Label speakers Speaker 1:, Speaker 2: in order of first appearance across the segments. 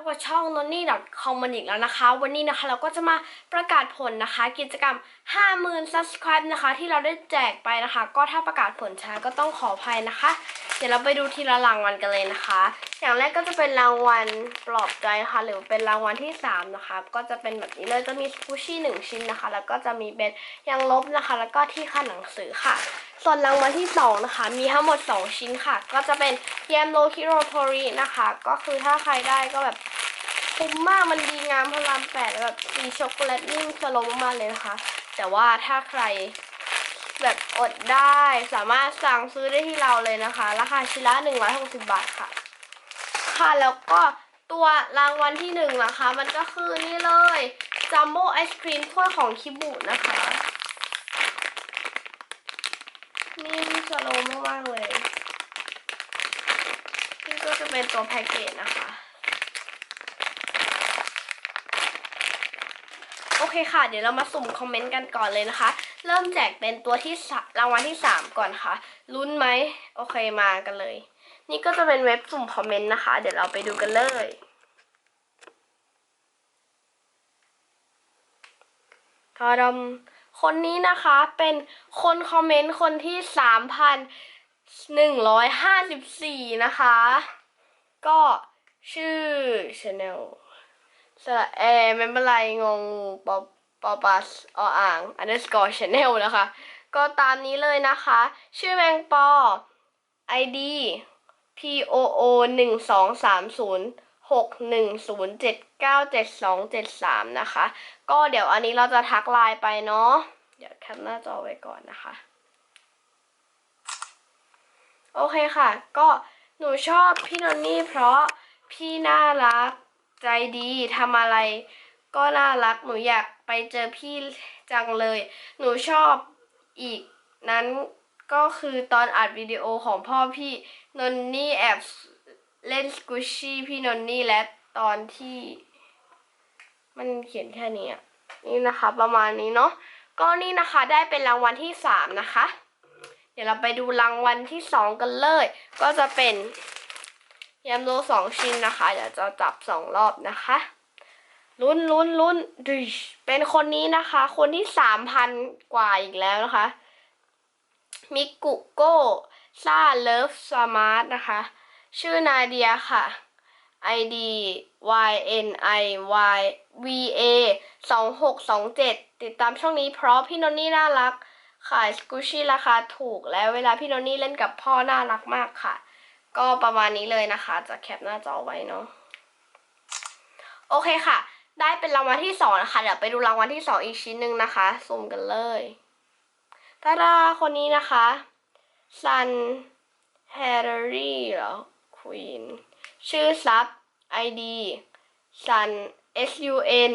Speaker 1: บกับช่อง n o n n y c o m มันอีกแล้วนะคะ วันนี้นะคะเราก็จะมาประกาศผลนะคะ กิจกรรม 50,000 subscribe นะคะ ที่เราได้แจกไปนะคะ ก็ถ้าประกาศผลช้าก็ต้องขออภัยนะคะ เดี๋ยวเราไปดูทีละรางวัลกันเลยนะคะ อย่างแรกก็จะเป็นรางวัลปลอบใจค่ะหรือเป็นรางวัลที่ 3 นะคะ ก็จะเป็นแบบนี้เลยจะมีกุชชี่หนึ่งชิ้นนะคะ แล้วก็จะมีเป็นยางลบนะคะ แล้วก็ที่ค่าหนังสือค่ะส่วนรางวัลที่ 2 นะคะ มีทั้งหมด 2 ชิ้นค่ะ ก็จะเป็นแยมโลคิโรโทรินะคะ ก็คือถ้าใครได้ก็แบบ คุ้มมากมันดีงามพลามแปดแบบสีช็อกโกแลตนิ่มสโลมมากเลยนะคะ แต่ว่าถ้าใครแบบอดได้สามารถสั่งซื้อได้ที่เราเลยนะคะ ราคาชิ้นละ160 บาทค่ะ ค่ะแล้วก็ตัวรางวัลที่หนึ่งนะคะ มันก็คือนี่เลยจัมโบ้ไอศครีมถ้วยของคิบุนะคะนี่สโลว์มากๆเลย นี่ก็จะเป็นตัวแพ็กเกจนะคะ โอเคค่ะ เดี๋ยวเรามาสุ่มคอมเมนต์กันก่อนเลยนะคะ เริ่มแจกเป็นตัวที่รางวัลที่ 3 ก่อนค่ะลุ้นไหมโอเคมากันเลย นี่ก็จะเป็นเว็บสุ่มคอมเมนต์นะคะ เดี๋ยวเราไปดูกันเลยกอดมคนนี้นะคะเป็นคนคอมเมนต์คนที่สามพันหนึ่งร้อยห้าสิบสี่นะคะ ก็ชื่อชาแนล สระแอไม่เป็นไรงงปอปอปัสออ่าง underscore channel นะคะ ก็ตามนี้เลยนะคะ ชื่อแมงปอ ID P O O หนึ่งสองสามศูนย์หกหนึ่งศูนย์เจ็ดเก้าเจ็ดสองเจ็ดสามนะคะ ก็เดี๋ยวอันนี้เราจะทักไลน์ไปเนาะ เดี๋ยวแคปหน้าจอไว้ก่อนนะคะ โอเคค่ะ ก็หนูชอบพี่นนนี่เพราะพี่น่ารัก ใจดีทำอะไร ก็น่ารักหนูอยากไปเจอพี่จังเลย หนูชอบอีกนั้นก็คือตอนอัดวิดีโอของพ่อพี่นนนี่แอบเล่นสกูชี่พี่นนนี่และตอนที่ มันเขียนแค่นี้นี่นะคะ ประมาณนี้เนาะก็นี่นะคะได้เป็นรางวัลที่สามนะคะ เดี๋ยวเราไปดูรางวัลที่สองกันเลย ก็จะเป็น ยำโลสองชิ้นนะคะ เดี๋ยวจะจับสองรอบนะคะลุ้นลุ้นลุ้นดิเป็นคนนี้นะคะ คนที่สามพันกว่าอีกแล้วนะคะ มิกุโก้ซาเลิฟสมาร์ทนะคะ ชื่อนาเดียค่ะ ID Y N I Y V A สองหกสองเจ็ดติดตามช่องนี้เพราะพี่นนนี่น่ารัก ขายสกูชี่ราคาถูกแล้วเวลาพี่นนนี่เล่นกับพ่อน่ารักมากค่ะ ก็ประมาณนี้เลยนะคะ จะแคปหน้าจอไว้เนาะโอเคค่ะ ได้เป็นรางวัลที่สองนะคะเดี๋ยวไปดูรางวัลที่สองอีกชิ้นหนึ่งนะคะซูมกันเลยตาดาคนนี้นะคะซันแฮร์รี่เหรอควีนชื่อซับ ID Sun S U N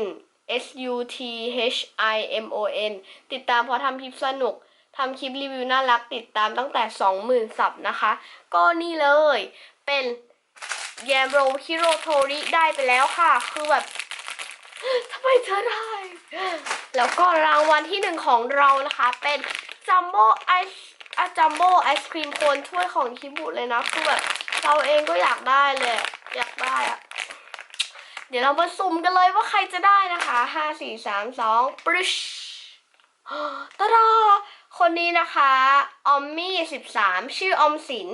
Speaker 1: S U T H I M O N ติดตามพราะทำคลิปสนุก ทำคลิปรีวิวน่ารักติดตามตั้งแต่ 20,000สับนะคะ ก็นี่เลยเป็นแยมโรคิโรโทริได้ไปแล้วค่ะ คือแบบทำไมเธอได้ แล้วก็รางวัลที่หนึ่งของเรานะคะ เป็นจัมโบ้ไออะจัมโบ้ไอศครีมโคนถ้วยของคิบุเลยนะ คือแบบเราเองก็อยากได้เลยอะอยากได้อะเดี๋ยวเรามาสุ่มกันเลยว่าใครจะได้นะคะ ห้าสี่สามสองปริชตาดา คนนี้นะคะออมมี่สิบสามชื่อออมสิน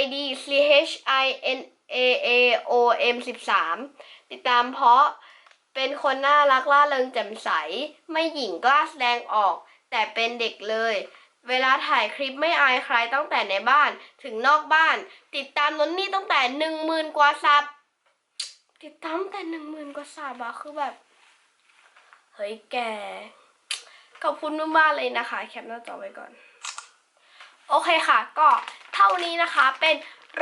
Speaker 1: ID C H I N A A O M สิบสามติดตามเพราะเป็นคนน่ารักล่าเริงแจ่มใส ไม่หยิ่งกล้าแสดงออก แต่เป็นเด็กเลย เวลาถ่ายคลิปไม่อายใครตั้งแต่ในบ้านถึงนอกบ้าน ติดตามนนนี่ตั้งแต่หนึ่งหมื่นกว่าซับติดตามแต่หนึ่งหมื่นกว่าซับอะคือแบบ เฮ้ยแก ขอบคุณมากๆเลยนะคะ แคปหน้าจอไว้ก่อน โอเคค่ะ ก็เท่านี้นะคะเป็น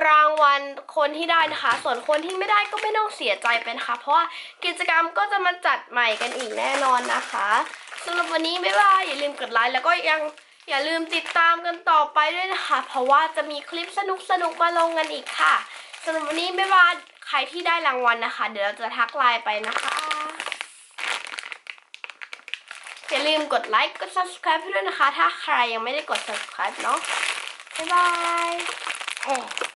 Speaker 1: รางวัลคนที่ได้นะคะ ส่วนคนที่ไม่ได้ก็ไม่ต้องเสียใจไปนะคะเพราะว่ากิจกรรมก็จะมาจัดใหม่กันอีกแน่นอนนะคะสำหรับวันนี้บ๊ายบายอย่าลืมกดไลค์แล้วก็ยังอย่าลืมติดตามกันต่อไปด้วยนะคะ เพราะว่าจะมีคลิปสนุกๆมาลงกันอีกค่ะสำหรับวันนี้บ๊ายบายใครที่ได้รางวัลนะคะ เดี๋ยวเราจะทักไลน์ไปนะคะ อย่าลืมกดไลค์กด subscribe ให้ด้วยนะคะ ถ้าใครยังไม่ได้กด subscribe เนาะบ๊ายบาย